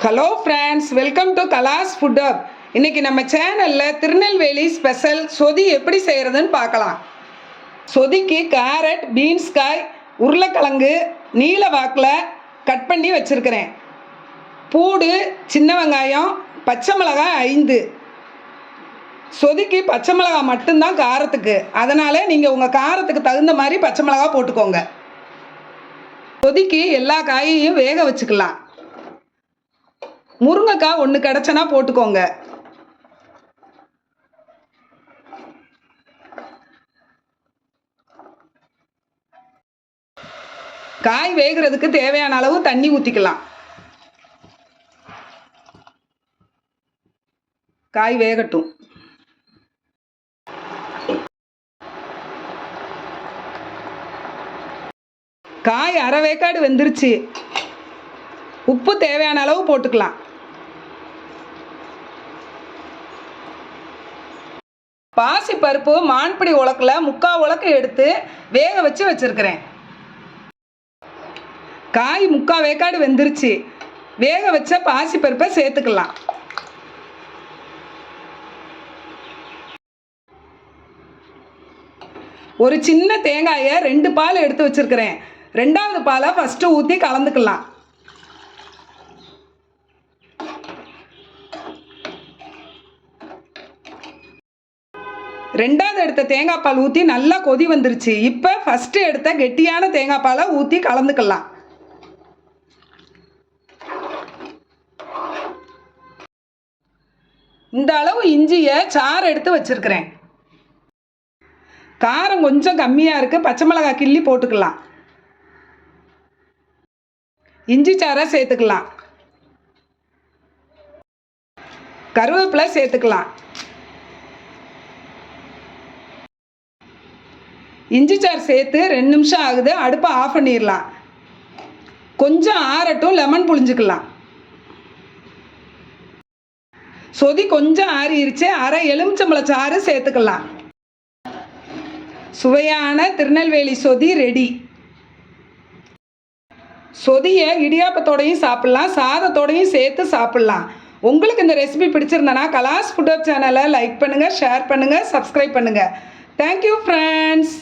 Hello friends welcome to Kala's food up இன்னைக்கு நம்ம சேனலில் திருநெல்வேலி ஸ்பெஷல் சொதி எப்படி செய்கிறதுன்னு பார்க்கலாம். சொதிக்கு கேரட் பீன்ஸ் காய் உருளைக்கிழங்கு நீல வாக்கில் கட் பண்ணி வச்சுருக்கிறேன். பூடு சின்ன வெங்காயம் பச்சை மிளகாய் ஐந்து. சொதிக்கு பச்சை மிளகாய் மட்டும்தான் காரத்துக்கு. அதனால் நீங்கள் உங்கள் காரத்துக்கு தகுந்த மாதிரி பச்சை மிளகாய் போட்டுக்கோங்க. சொதிக்கு எல்லா காயையும் வேக வச்சுக்கலாம். முருங்கைக்காய் ஒன்று கிடச்சனா போட்டுக்கோங்க. காய் வேகிறதுக்கு தேவையான அளவு தண்ணி ஊற்றிக்கலாம் காய் வேகட்டும். காய் அரை வேக்காடு வெந்துருச்சு. உப்பு தேவையான அளவு போட்டுக்கலாம். பாசி பருப்பு மான்பிடி உலக்கில் முக்கால் உலக்கு எடுத்து வேக வச்சு வச்சுருக்கிறேன். காய் முக்கால் வேக்காடு வெந்துருச்சு. வேக வச்ச பாசி பருப்பை சேர்த்துக்கலாம். ஒரு சின்ன தேங்காயை ரெண்டு பால் எடுத்து வச்சுருக்கிறேன். ரெண்டாவது பாலை ஃபஸ்ட்டு ஊற்றி கலந்துக்கலாம். ரெண்டாவது எடுத்த தேங்காய் பால் ஊற்றி நல்லா கொதி வந்துருச்சு. இப்போ ஃபஸ்ட்டு எடுத்த கெட்டியான தேங்காய் பாலை ஊற்றி கலந்துக்கலாம். இந்த அளவு இஞ்சியை சாறு எடுத்து வச்சிருக்கிறேன். காரம் கொஞ்சம் கம்மியாக இருக்குது பச்சை மிளகாய் கிள்ளி போட்டுக்கலாம். இஞ்சி சாறை சேர்த்துக்கலாம். கருவேப்பிலை சேர்த்துக்கலாம். இஞ்சி சாறு சேர்த்து ரெண்டு நிமிஷம் ஆகுது அடுப்பை ஆஃப் பண்ணிடலாம். கொஞ்சம் ஆறட்டும் லெமன் புழிஞ்சுக்கலாம். சொதி கொஞ்சம் ஆறிடுச்சு அரை எலுமிச்சம்பழ சாறு சேர்த்துக்கலாம். சுவையான திருநெல்வேலி சொதி ரெடி சொதியை இடியாப்பத்தோடையும் சாப்பிட்லாம் சாதத்தோடையும் சேர்த்து சாப்பிட்லாம். உங்களுக்கு இந்த ரெசிபி பிடிச்சிருந்தனா கலாஸ் ஃபுட் சேனலை லைக் பண்ணுங்கள் ஷேர் பண்ணுங்கள் சப்ஸ்கிரைப் பண்ணுங்கள் தேங்க்யூ ஃப்ரெண்ட்ஸ்